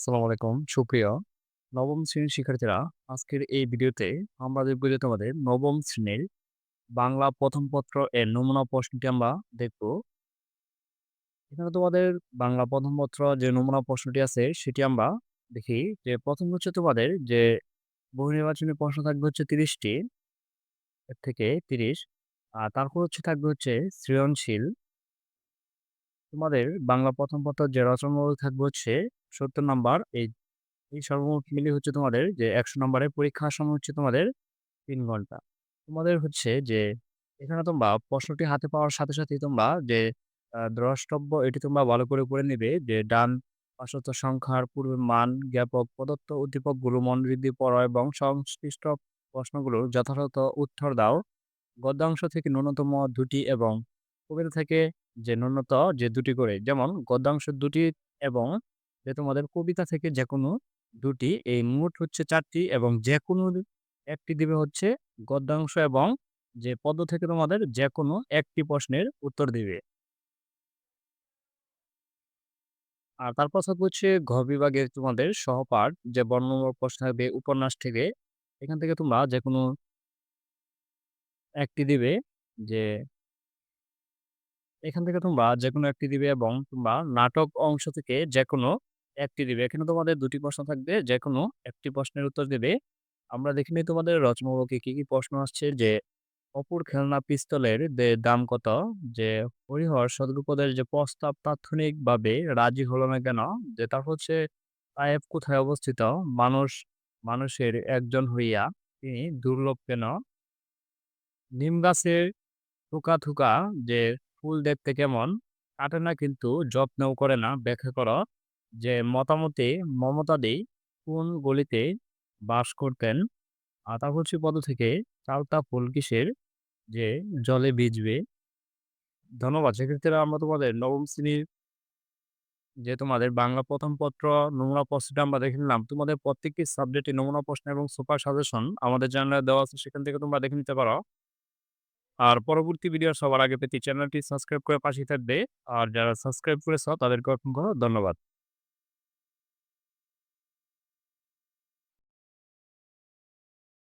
আসসালামু আলাইকুম। সুপ্রিয় নবম শ্রেণির শিক্ষার্থীরা, আজকের এই ভিডিওতে আমরা দেখব যে তোমাদের নবম শ্রেণির বাংলা প্রথম পত্র এর নমুনা প্রশ্নটি আমরা দেখব। এখানে তোমাদের বাংলা প্রথম পত্র যে নমুনা প্রশ্নটি আছে সেটি আমরা দেখি যে প্রথম হচ্ছে তোমাদের যে বহু নির্বাচনী প্রশ্ন থাকবে হচ্ছে তিরিশটি এর থেকে ৩০ আর তারপর হচ্ছে থাকবে হচ্ছে সৃজনশীল। তোমাদের বাংলা প্রথম পত্র যে রচনামূলক থাকবে হচ্ছে ৭০ নাম্বার এই এই সর্বমোট মিলিয়ে হচ্ছে তোমাদের যে ১০০ নাম্বারের পরীক্ষার সময় হচ্ছে তোমাদের তিন ঘণ্টা। তোমাদের হচ্ছে যে এখানে তোমরা প্রশ্নটি হাতে পাওয়ার সাথে সাথে তোমরা যে দ্রষ্টব্য এটি তোমরা ভালো করে পড়ে নিবে যে ডান পার্শ্বস্থ সংখ্যার পূর্বের মান, জ্ঞাপক, প্রদত্ত উদ্দীপকগুলো মনোবৃদ্ধি পড়ো এবং সংশ্লিষ্ট প্রশ্নগুলোর যথাযথ উত্তর দাও। গদ্যাংশ থেকে ন্যূনতম দুটি এবং কবিতা থেকে যে ন্যূনত যে দুটি করে যেমন গদ্যাংশ দুটি এবং যে তোমাদের কবিতা থেকে যেকোনো ২ টি এই মোট হচ্ছে ৪ টি এবং যেকোনো একটি দিবে হচ্ছে গদ্যাংশ এবং যে পদ থেকে তোমাদের যেকোনো একটি প্রশ্নের উত্তর দিবে। আর তারপর হচ্ছে ঘ বিভাগের তোমাদের সহপাঠ যে বর্ণনামূলক প্রশ্ন থাকবে উপন্যাস থেকে। এখান থেকে তোমরা যেকোনো একটি দিবে যে এখান থেকে তোমরা যেকোনো একটি দিবে এবং তোমরা নাটক অংশ থেকে যেকোনো একটি দিবে। এখানে তোমাদের দুটি প্রশ্ন থাকবে। যেকোনো একটি প্রশ্নের উত্তর দিবে। আমরা দেখে নেই তোমাদের রচনামূলকে কি, কি প্রশ্ন আসছে যে অপুর খেলনা পিস্তলের দে দাম কত? যে হরিহর সদ্রুপদের যে প্রস্তাব তাৎক্ষণিকভাবে রাজি হলো না কেন? যে তার হচ্ছে তায়েফ কোথায় অবস্থিত? মানুষ মানুষের একজন হইয়া তিনি দুর্লভ কেন? নিম গাছের থুকা থোকা যে ফুল দেখতে কেমন? কাটে না কিন্তু যত্নও করে না। ব্যাখ্যা করো। যে মতামতে মমতাদি কোন গলিতে বাস করতেন? তারপর পদ থেকে চালতা ফুল কিসের যে জলে ভিজবে? ধন্যবাদ। সেক্ষেত্রে আমরা তোমাদের নবম শ্রেণির যে তোমাদের বাংলা প্রথম পত্র, নমুনা প্রশ্নটা আমরা দেখে নিলাম। তোমাদের প্রত্যেকটি সাবজেক্টে নমুনা প্রশ্ন এবং সুপার সাজেশন আমাদের চ্যানেলে দেওয়া আছে, সেখান থেকে তোমরা দেখে নিতে পারো। আর পরবর্তী ভিডিও সবার আগে পেতে চ্যানেলটি সাবস্ক্রাইব করে পাশেই থাকবে। আর যারা সাবস্ক্রাইব করেছ তাদেরকে অসংখ্য ধন্যবাদ।